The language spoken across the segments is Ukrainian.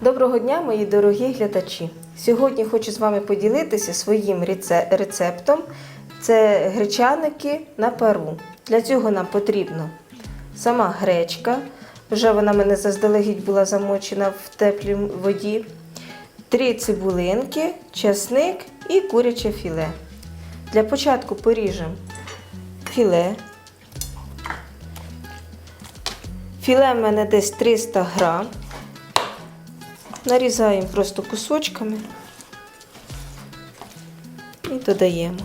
Доброго дня, мої дорогі глядачі! Сьогодні хочу з вами поділитися своїм рецептом. Це гречаники на пару. Для цього нам потрібно сама гречка. Вже вона мене заздалегідь була замочена в теплій воді. Три цибулинки, часник і куряче філе. Для початку поріжемо філе. Філе в мене десь 300 грам. Нарізаємо просто кусочками і додаємо.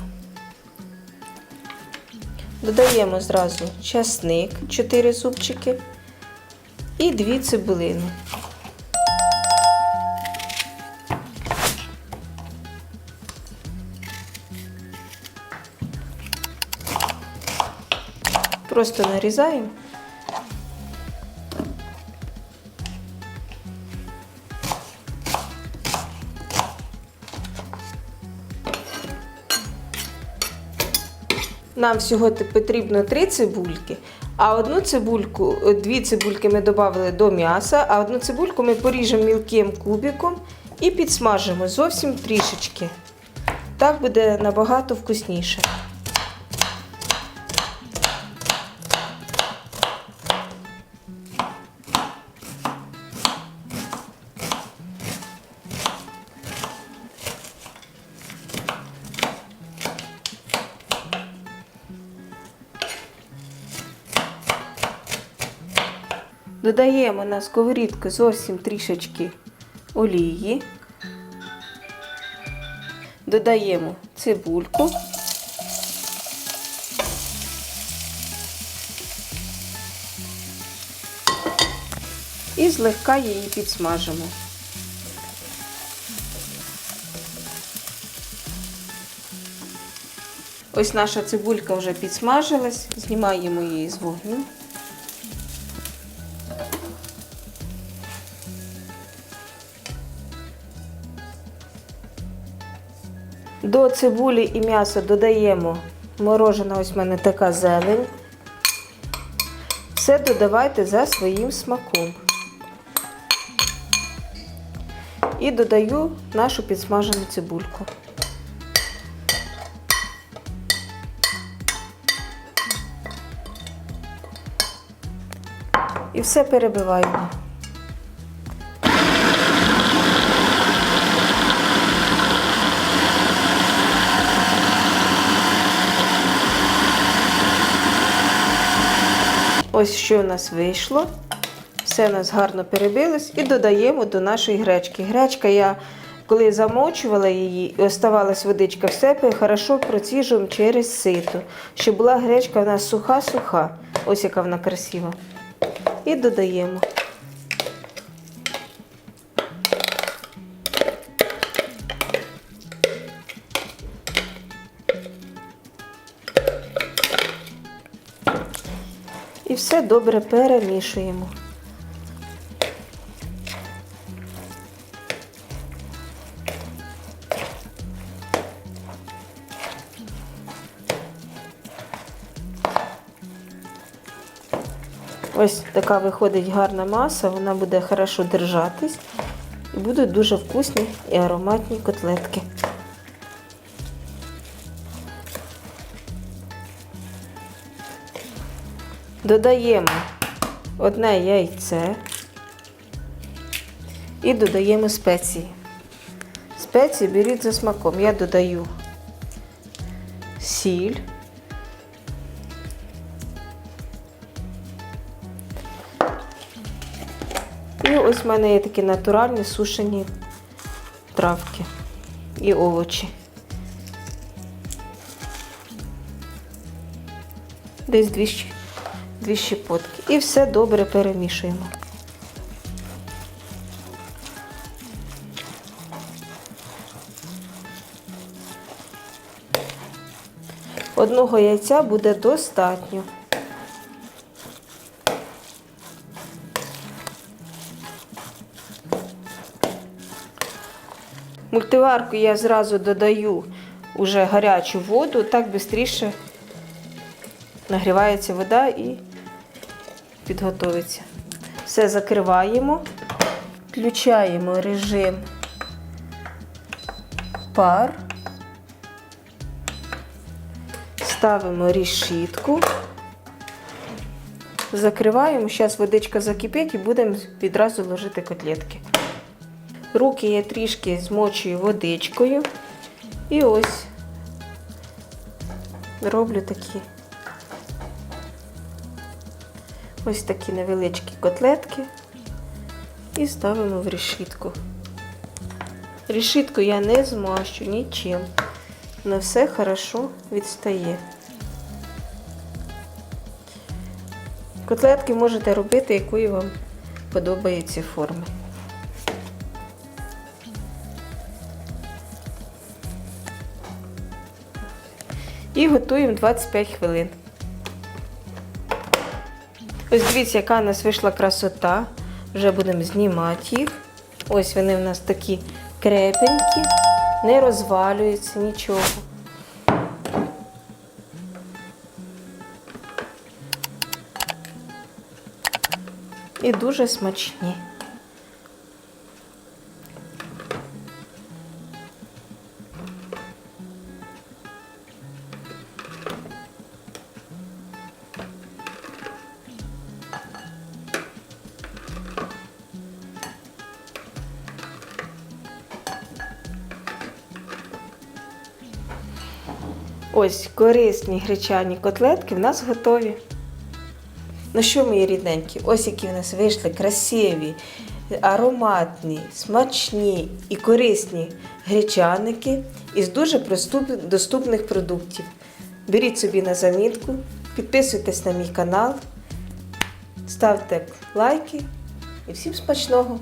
Додаємо зразу часник 4 зубчики і 2 цибулини. Просто нарізаємо. Нам всього потрібно 3 цибульки, а одну цибульку, дві цибульки ми додали до м'яса, а одну цибульку ми поріжемо мілким кубиком і підсмажимо зовсім трішечки. Так буде набагато вкусніше. Додаємо на сковорідку зовсім трішечки олії. Додаємо цибульку. І злегка її підсмажимо. Ось наша цибулька вже підсмажилась, знімаємо її з вогню. До цибулі і м'яса додаємо морожена, ось в мене така зелень. Все додавайте за своїм смаком. І додаю нашу підсмажену цибульку. І все перебиваємо. Ось що у нас вийшло. Все у нас гарно перебилось і додаємо до нашої гречки. Гречка я, коли замочувала її, і оставалась водичка в себе, хорошо проціжуємо через сито, щоб була гречка у нас суха-суха. Ось яка вона красива. І додаємо. І все добре перемішуємо. Ось така виходить гарна маса, вона буде хорошо держатись і будуть дуже вкусні і ароматні котлетки. Додаємо одне яйце і додаємо спеції. Спеції беріть за смаком. Я додаю сіль. І ось в мене є такі натуральні сушені травки і овочі. Десь дві, дві щепотки. І все добре перемішуємо. Одного яйця буде достатньо. Мультиварку я зразу додаю уже гарячу воду, так швидше нагрівається вода і підготовиться. Все закриваємо Включаємо режим пар. Ставимо рішітку. Закриваємо. Зараз водичка закипить і будемо відразу ложити котлетки. Руки я трішки змочую водичкою. І ось роблю такі ось такі невеличкі котлетки і ставимо в решітку. Решітку я не змащу нічим. На все хорошо відстає. Котлетки можете робити, якої вам подобаються форми. І готуємо 25 хвилин. Ось дивіться, яка у нас вийшла красота. Вже будемо знімати їх. Ось вони у нас такі крепенькі, не розвалюються нічого. І дуже смачні. Ось корисні гречані котлетки в нас готові. Ну що, мої рідненькі, ось які в нас вийшли красиві, ароматні, смачні і корисні гречаники із дуже проступ- доступних продуктів. Беріть собі на замітку, підписуйтесь на мій канал, ставте лайки і всім смачного!